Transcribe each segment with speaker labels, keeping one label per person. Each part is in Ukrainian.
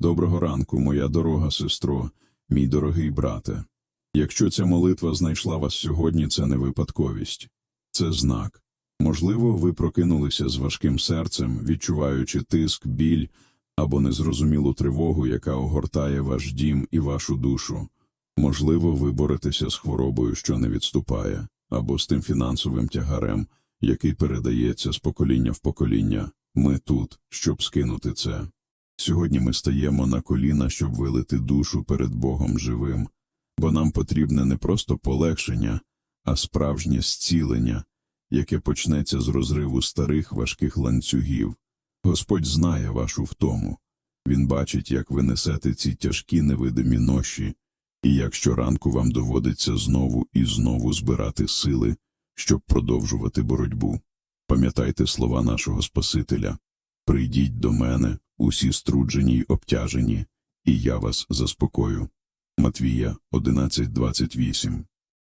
Speaker 1: Доброго ранку, моя дорога сестро, мій дорогий брате. Якщо ця молитва знайшла вас сьогодні, це не випадковість, це знак. Можливо, ви прокинулися з важким серцем, відчуваючи тиск, біль або незрозумілу тривогу, яка огортає ваш дім і вашу душу. Можливо, ви боретеся з хворобою, що не відступає, або з тим фінансовим тягарем, який передається з покоління в покоління. Ми тут, щоб скинути це. Сьогодні ми стаємо на коліна, щоб вилити душу перед Богом живим, бо нам потрібне не просто полегшення, а справжнє зцілення, яке почнеться з розриву старих важких ланцюгів. Господь знає вашу втому. Він бачить, як ви несете ці тяжкі невидимі ноші, і як щоранку вам доводиться знову і знову збирати сили, щоб продовжувати боротьбу. Пам'ятайте слова нашого Спасителя Прийдіть до мене, усі струджені й обтяжені, і я вас заспокою. Матвія 11.28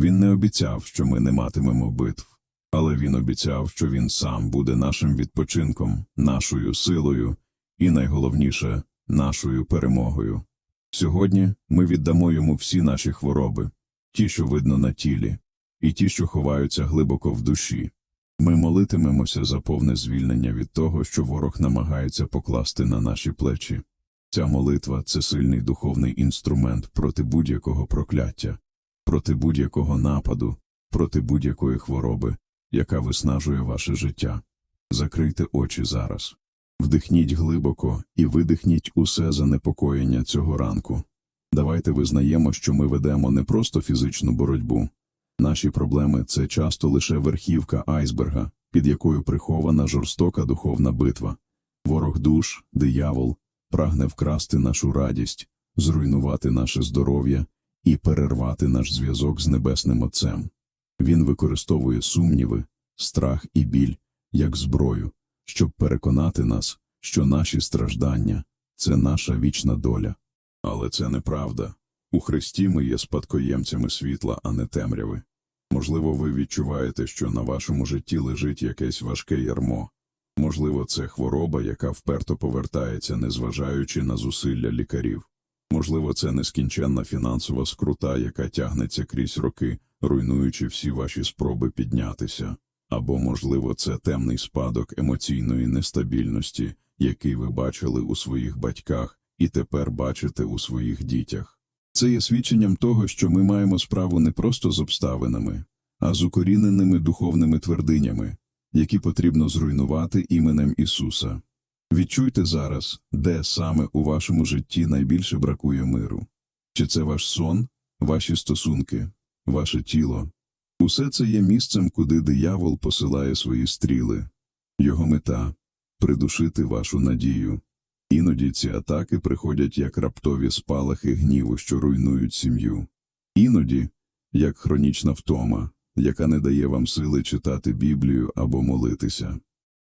Speaker 1: Він не обіцяв, що ми не матимемо битв, але він обіцяв, що він сам буде нашим відпочинком, нашою силою і, найголовніше, нашою перемогою. Сьогодні ми віддамо йому всі наші хвороби, ті, що видно на тілі, і ті, що ховаються глибоко в душі. Ми молитимемося за повне звільнення від того, що ворог намагається покласти на наші плечі. Ця молитва це сильний духовний інструмент проти будь-якого прокляття, проти будь-якого нападу, проти будь-якої хвороби, яка виснажує ваше життя. Закрийте очі зараз. Вдихніть глибоко і видихніть усе занепокоєння цього ранку. Давайте визнаємо, що ми ведемо не просто фізичну боротьбу. Наші проблеми це часто лише верхівка айсберга, під якою прихована жорстока духовна битва. Ворог душ, диявол, прагне вкрасти нашу радість, зруйнувати наше здоров'я і перервати наш зв'язок з Небесним Отцем. Він використовує сумніви, страх і біль як зброю, щоб переконати нас, що наші страждання це наша вічна доля. Але це неправда. У Христі ми є спадкоємцями світла, а не темряви. Можливо, ви відчуваєте, що на вашому житті лежить якесь важке ярмо. Можливо, це хвороба, яка вперто повертається, незважаючи на зусилля лікарів. Можливо, це нескінченна фінансова скрута, яка тягнеться крізь роки, руйнуючи всі ваші спроби піднятися. Або, можливо, це темний спадок емоційної нестабільності, який ви бачили у своїх батьках і тепер бачите у своїх дітях. Це є свідченням того, що ми маємо справу не просто з обставинами, а з укоріненими духовними твердинями, які потрібно зруйнувати іменем Ісуса. Відчуйте зараз, де саме у вашому житті найбільше бракує миру. Чи це ваш сон, ваші стосунки, ваше тіло? Усе це є місцем, куди диявол посилає свої стріли. Його мета придушити вашу надію. Іноді ці атаки приходять як раптові спалахи гніву, що руйнують сім'ю. Іноді як хронічна втома, яка не дає вам сили читати Біблію або молитися.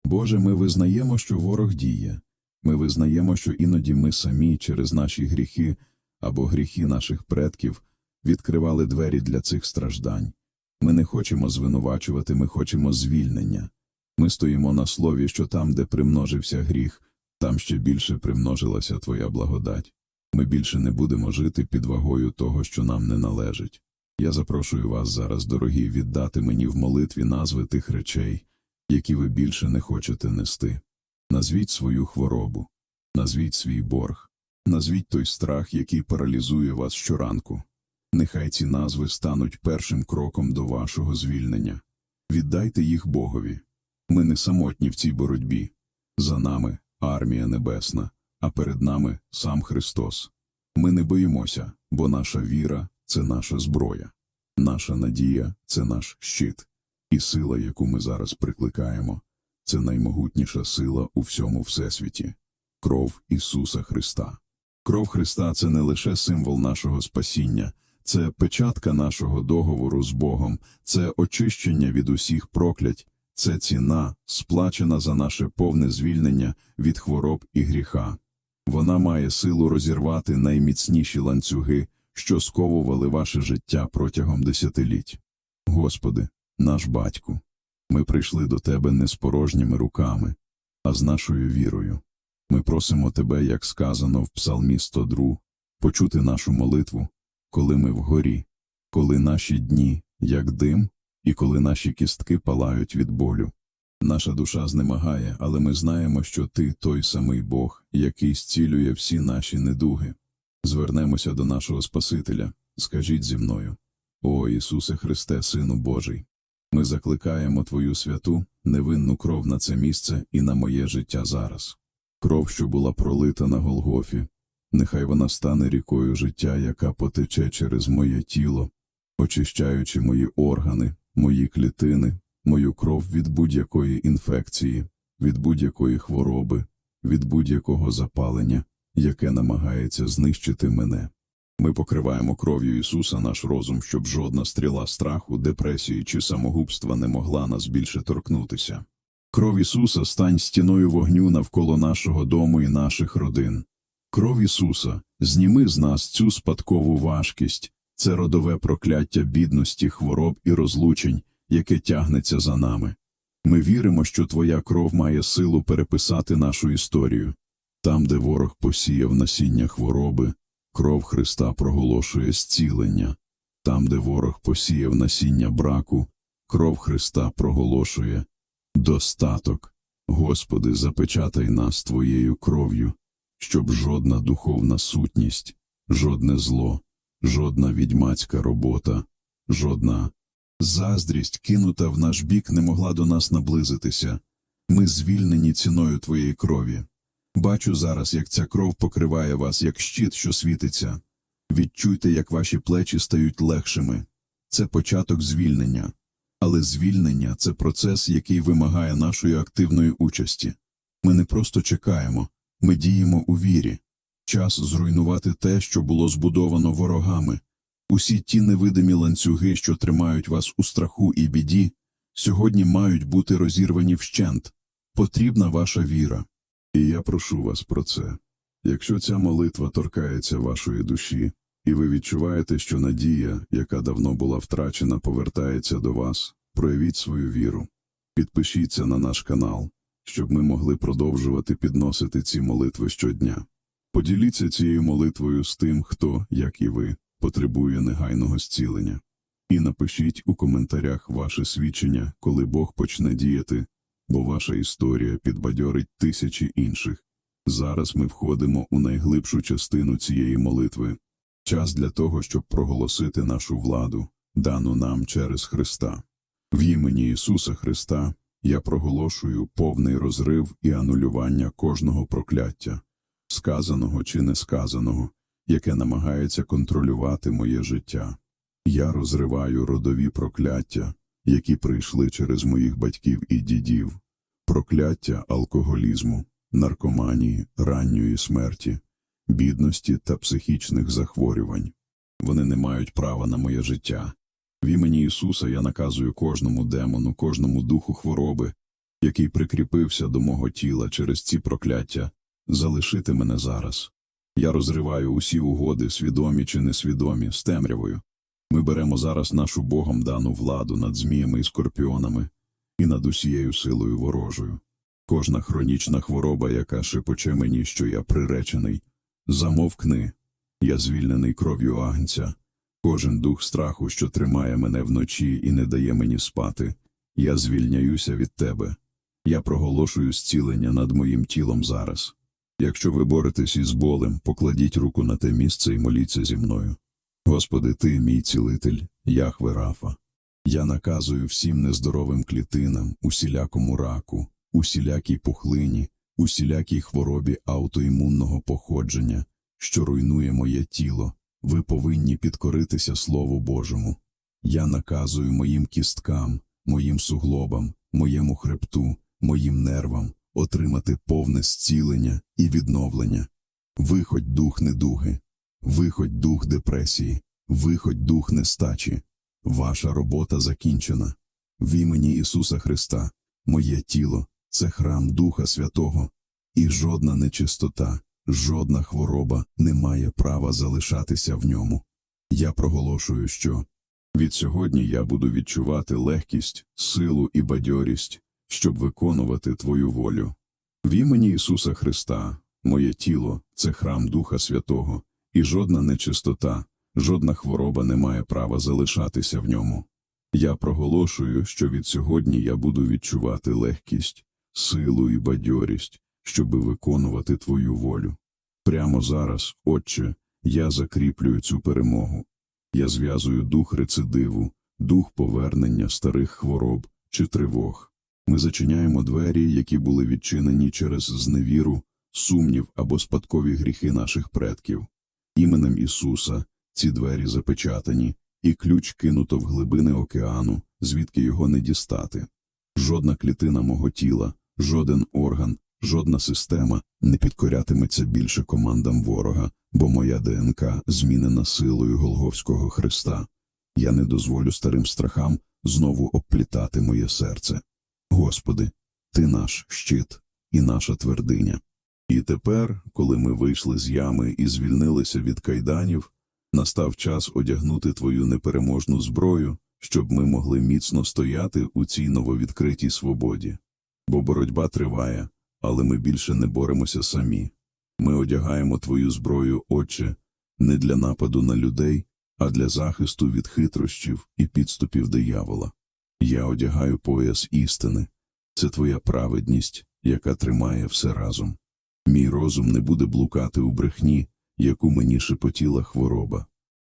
Speaker 1: Боже, ми визнаємо, що ворог діє. Ми визнаємо, що іноді ми самі через наші гріхи або гріхи наших предків відкривали двері для цих страждань. Ми не хочемо звинувачувати, ми хочемо звільнення. Ми стоїмо на слові, що там, де примножився гріх, там ще більше примножилася Твоя благодать. Ми більше не будемо жити під вагою того, що нам не належить. Я запрошую вас зараз, дорогі, віддати мені в молитві назви тих речей, які ви більше не хочете нести. Назвіть свою хворобу, назвіть свій борг, назвіть той страх, який паралізує вас щоранку. Нехай ці назви стануть першим кроком до вашого звільнення. Віддайте їх Богові. Ми не самотні в цій боротьбі. За нами армія небесна, а перед нами сам Христос. Ми не боїмося, бо наша віра це наша зброя, наша надія це наш щит, і сила, яку ми зараз прикликаємо, це наймогутніша сила у всьому всесвіті кров Ісуса Христа. Кров Христа це не лише символ нашого спасіння, це печатка нашого договору з Богом, це очищення від усіх проклять, це ціна, сплачена за наше повне звільнення від хвороб і гріха. Вона має силу розірвати найміцніші ланцюги, що сковували ваше життя протягом десятиліть. Господи, наш батьку, ми прийшли до Тебе не з порожніми руками, а з нашою вірою. Ми просимо Тебе, як сказано в Псалмі 102, почути нашу молитву, коли ми вгорі, коли наші дні, як дим, і коли наші кістки палають від болю. Наша душа знемагає, але ми знаємо, що Ти той самий Бог, який зцілює всі наші недуги. Звернемося до нашого Спасителя, скажіть зі мною. О Ісусе Христе, Сину Божий, ми закликаємо Твою святу, невинну кров на це місце і на моє життя зараз. Кров, що була пролита на Голгофі, нехай вона стане рікою життя, яка потече через моє тіло, очищаючи мої органи, мої клітини, мою кров від будь-якої інфекції, від будь-якої хвороби, від будь-якого запалення, яке намагається знищити мене. Ми покриваємо кров'ю Ісуса наш розум, щоб жодна стріла страху, депресії чи самогубства не могла нас більше торкнутися. Кров Ісуса стань стіною вогню навколо нашого дому і наших родин. Кров Ісуса, зніми з нас цю спадкову важкість, це родове прокляття бідності, хвороб і розлучень, яке тягнеться за нами. Ми віримо, що Твоя кров має силу переписати нашу історію. Там, де ворог посіяв насіння хвороби, кров Христа проголошує зцілення. Там, де ворог посіяв насіння браку, кров Христа проголошує достаток. Господи, запечатай нас Твоєю кров'ю, щоб жодна духовна сутність, жодне зло, жодна відьмацька робота, жодна заздрість, кинута в наш бік, не могла до нас наблизитися. Ми звільнені ціною Твоєї крові. Бачу зараз, як ця кров покриває вас, як щит, що світиться. Відчуйте, як ваші плечі стають легшими. Це початок звільнення. Але звільнення це процес, який вимагає нашої активної участі. Ми не просто чекаємо, ми діємо у вірі. Час зруйнувати те, що було збудовано ворогами. Усі ті невидимі ланцюги, що тримають вас у страху і біді, сьогодні мають бути розірвані вщент. Потрібна ваша віра. І я прошу вас про це. Якщо ця молитва торкається вашої душі, і ви відчуваєте, що надія, яка давно була втрачена, повертається до вас, проявіть свою віру. Підпишіться на наш канал, щоб ми могли продовжувати підносити ці молитви щодня. Поділіться цією молитвою з тим, хто, як і ви, потребує негайного зцілення. І напишіть у коментарях ваше свідчення, коли Бог почне діяти, бо ваша історія підбадьорить тисячі інших. Зараз ми входимо у найглибшу частину цієї молитви час для того, щоб проголосити нашу владу, дану нам через Христа. В імені Ісуса Христа я проголошую повний розрив і анулювання кожного прокляття, сказаного чи несказаного, яке намагається контролювати моє життя. Я розриваю родові прокляття, які прийшли через моїх батьків і дідів, прокляття алкоголізму, наркоманії, ранньої смерті, бідності та психічних захворювань. Вони не мають права на моє життя. В імені Ісуса я наказую кожному демону, кожному духу хвороби, який прикріпився до мого тіла через ці прокляття, залишити мене зараз. Я розриваю усі угоди, свідомі чи несвідомі, з темрявою. Ми беремо зараз нашу Богом дану владу над зміями і скорпіонами і над усією силою ворожою. Кожна хронічна хвороба, яка шепоче мені, що я приречений, замовкни, я звільнений кров'ю агнця. Кожен дух страху, що тримає мене вночі і не дає мені спати, я звільняюся від тебе. Я проголошую зцілення над моїм тілом зараз. Якщо ви боретесь із болем, покладіть руку на те місце і моліться зі мною. Господи, Ти, мій цілитель, Яхве Рафа. Я наказую всім нездоровим клітинам, усілякому раку, усілякій пухлині, усілякій хворобі аутоімунного походження, що руйнує моє тіло. Ви повинні підкоритися Слову Божому. Я наказую моїм кісткам, моїм суглобам, моєму хребту, моїм нервам отримати повне зцілення і відновлення. Виходь дух недуги, виходь дух депресії, виходь дух нестачі. Ваша робота закінчена. В імені Ісуса Христа, моє тіло це храм Духа Святого, і жодна нечистота, жодна хвороба не має права залишатися в ньому. Я проголошую, що від сьогодні я буду відчувати легкість, силу і бадьорість, щоб виконувати Твою волю. В імені Ісуса Христа, моє тіло це храм Духа Святого, і жодна нечистота, жодна хвороба не має права залишатися в ньому. Я проголошую, що від сьогодні я буду відчувати легкість, силу і бадьорість, щоби виконувати Твою волю. Прямо зараз, Отче, я закріплюю цю перемогу. Я зв'язую дух рецидиву, дух повернення старих хвороб чи тривог. Ми зачиняємо двері, які були відчинені через зневіру, сумнів або спадкові гріхи наших предків. Іменем Ісуса ці двері запечатані, і ключ кинуто в глибини океану, звідки його не дістати. Жодна клітина мого тіла, жоден орган, жодна система не підкорятиметься більше командам ворога, бо моя ДНК змінена силою Голговського Христа. Я не дозволю старим страхам знову обплітати моє серце. Господи, Ти наш щит і наша твердиня. І тепер, коли ми вийшли з ями і звільнилися від кайданів, настав час одягнути Твою непереможну зброю, щоб ми могли міцно стояти у цій нововідкритій свободі. Бо боротьба триває, але ми більше не боремося самі. Ми одягаємо Твою зброю, Отче, не для нападу на людей, а для захисту від хитрощів і підступів диявола. Я одягаю пояс істини. Це Твоя праведність, яка тримає все разом. Мій розум не буде блукати у брехні, яку мені шепотіла хвороба.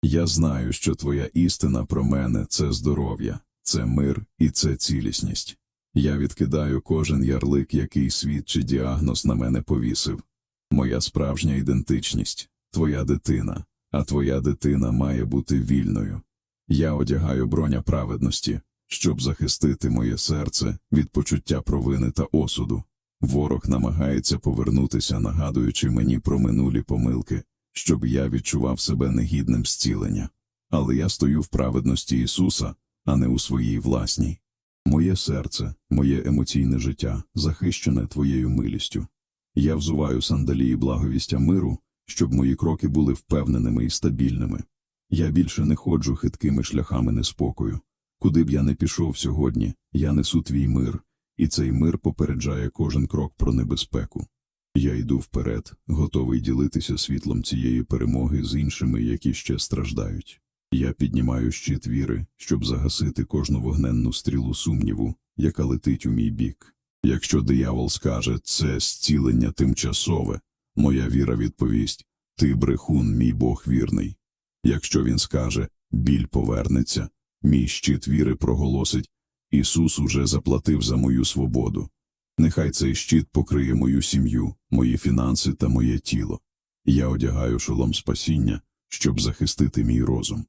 Speaker 1: Я знаю, що Твоя істина про мене це здоров'я, це мир і це цілісність. Я відкидаю кожен ярлик, який світ чи діагноз на мене повісив. Моя справжня ідентичність, твоя дитина, а твоя дитина має бути вільною. Я одягаю броня праведності, щоб захистити моє серце від почуття провини та осуду. Ворог намагається повернутися, нагадуючи мені про минулі помилки, щоб я відчував себе негідним зцілення. Але я стою в праведності Ісуса, а не у своїй власній. Моє серце, моє емоційне життя захищене Твоєю милістю. Я взуваю сандалії благовістя миру, щоб мої кроки були впевненими і стабільними. Я більше не ходжу хиткими шляхами неспокою. Куди б я не пішов сьогодні, я несу твій мир, і цей мир попереджає кожен крок про небезпеку. Я йду вперед, готовий ділитися світлом цієї перемоги з іншими, які ще страждають. Я піднімаю щит віри, щоб загасити кожну вогненну стрілу сумніву, яка летить у мій бік. Якщо диявол скаже це зцілення тимчасове, моя віра відповість Ти брехун, мій Бог вірний. Якщо він скаже біль повернеться, мій щит віри проголосить Ісус уже заплатив за мою свободу. Нехай цей щит покриє мою сім'ю, мої фінанси та моє тіло. Я одягаю шолом спасіння, щоб захистити мій розум.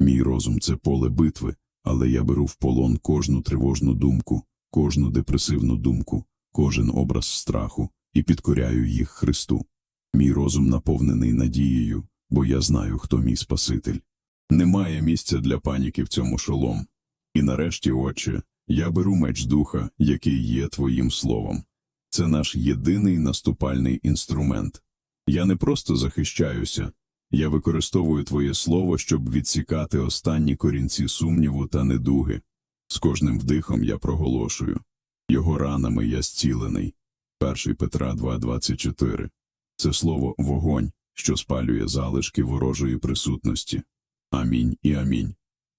Speaker 1: Мій розум це поле битви, але я беру в полон кожну тривожну думку, кожну депресивну думку, кожен образ страху і підкоряю їх Христу. Мій розум наповнений надією, бо я знаю, хто мій Спаситель. Немає місця для паніки в цьому шолом. І нарешті, Отче, я беру меч духа, який є Твоїм словом. Це наш єдиний наступальний інструмент. Я не просто захищаюся, я використовую Твоє слово, щоб відсікати останні корінці сумніву та недуги. З кожним вдихом я проголошую. Його ранами я зцілений. 1 Петра 2.24. Це слово вогонь, що спалює залишки ворожої присутності. Амінь і амінь.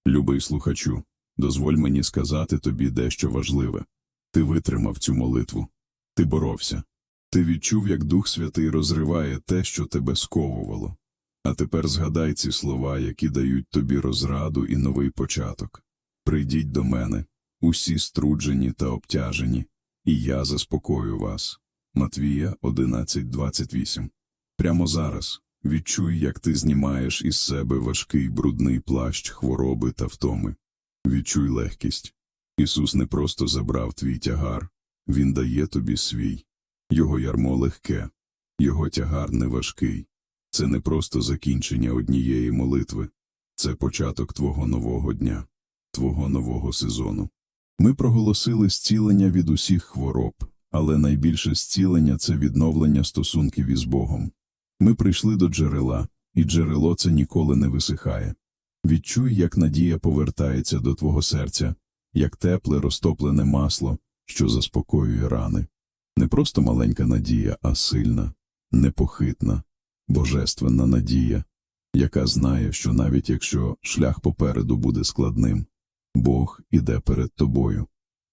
Speaker 1: Любий слухачу, дозволь мені сказати тобі дещо важливе. Ти витримав цю молитву. Ти боровся. Ти відчув, як Дух Святий розриває те, що тебе сковувало. А тепер згадай ці слова, які дають тобі розраду і новий початок. Прийдіть до мене, усі струджені та обтяжені, і я заспокою вас. Матвія 11.28 Прямо зараз відчуй, як ти знімаєш із себе важкий брудний плащ хвороби та втоми. Відчуй легкість. Ісус не просто забрав твій тягар, Він дає тобі свій. Його ярмо легке, його тягар не важкий. Це не просто закінчення однієї молитви, це початок твого нового дня, твого нового сезону. Ми проголосили зцілення від усіх хвороб, але найбільше зцілення це відновлення стосунків із Богом. Ми прийшли до джерела, і джерело це ніколи не висихає. Відчуй, як надія повертається до твого серця, як тепле розтоплене масло, що заспокоює рани. Не просто маленька надія, а сильна, непохитна, божественна надія, яка знає, що навіть якщо шлях попереду буде складним, Бог іде перед тобою.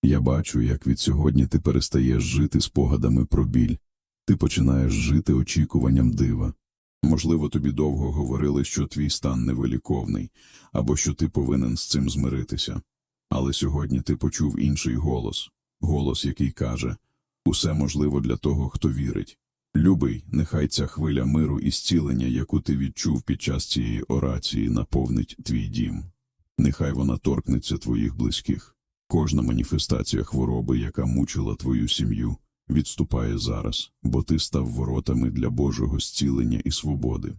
Speaker 1: Я бачу, як від сьогодні ти перестаєш жити спогадами про біль, ти починаєш жити очікуванням дива. Можливо, тобі довго говорили, що твій стан невиліковний, або що ти повинен з цим змиритися. Але сьогодні ти почув інший голос, голос, який каже усе можливо для того, хто вірить. Любий, нехай ця хвиля миру і зцілення, яку ти відчув під час цієї орації, наповнить твій дім. Нехай вона торкнеться твоїх близьких. Кожна маніфестація хвороби, яка мучила твою сім'ю, відступає зараз, бо ти став воротами для Божого зцілення і свободи.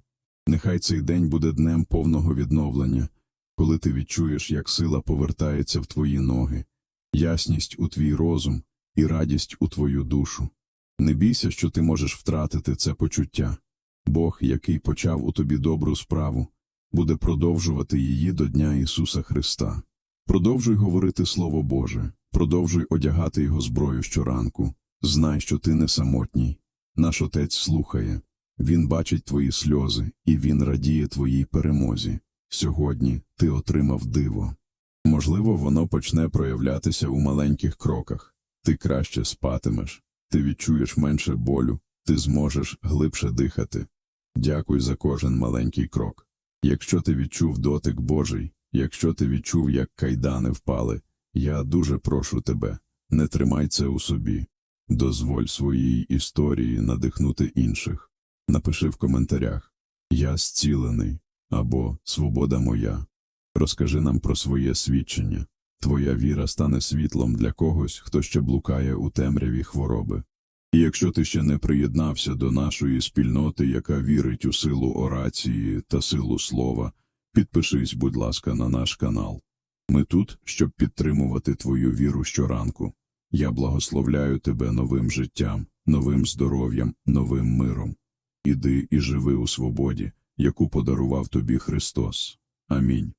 Speaker 1: Нехай цей день буде днем повного відновлення, коли ти відчуєш, як сила повертається в твої ноги, ясність у твій розум і радість у твою душу. Не бійся, що ти можеш втратити це почуття. Бог, який почав у тобі добру справу, буде продовжувати її до Дня Ісуса Христа. Продовжуй говорити Слово Боже, продовжуй одягати Його зброю щоранку. Знай, що ти не самотній. Наш Отець слухає. Він бачить твої сльози, і Він радіє твоїй перемозі. Сьогодні ти отримав диво. Можливо, воно почне проявлятися у маленьких кроках. Ти краще спатимеш, ти відчуєш менше болю, ти зможеш глибше дихати. Дякуй за кожен маленький крок. Якщо ти відчув дотик Божий, якщо ти відчув, як кайдани впали, я дуже прошу тебе, не тримай це у собі. Дозволь своїй історії надихнути інших. Напиши в коментарях Я зцілений або Свобода моя. Розкажи нам про своє свідчення. Твоя віра стане світлом для когось, хто ще блукає у темряві хвороби. І якщо ти ще не приєднався до нашої спільноти, яка вірить у силу орації та силу слова, підпишись, будь ласка, на наш канал. Ми тут, щоб підтримувати твою віру щоранку. Я благословляю тебе новим життям, новим здоров'ям, новим миром. Іди і живи у свободі, яку подарував тобі Христос. Амінь.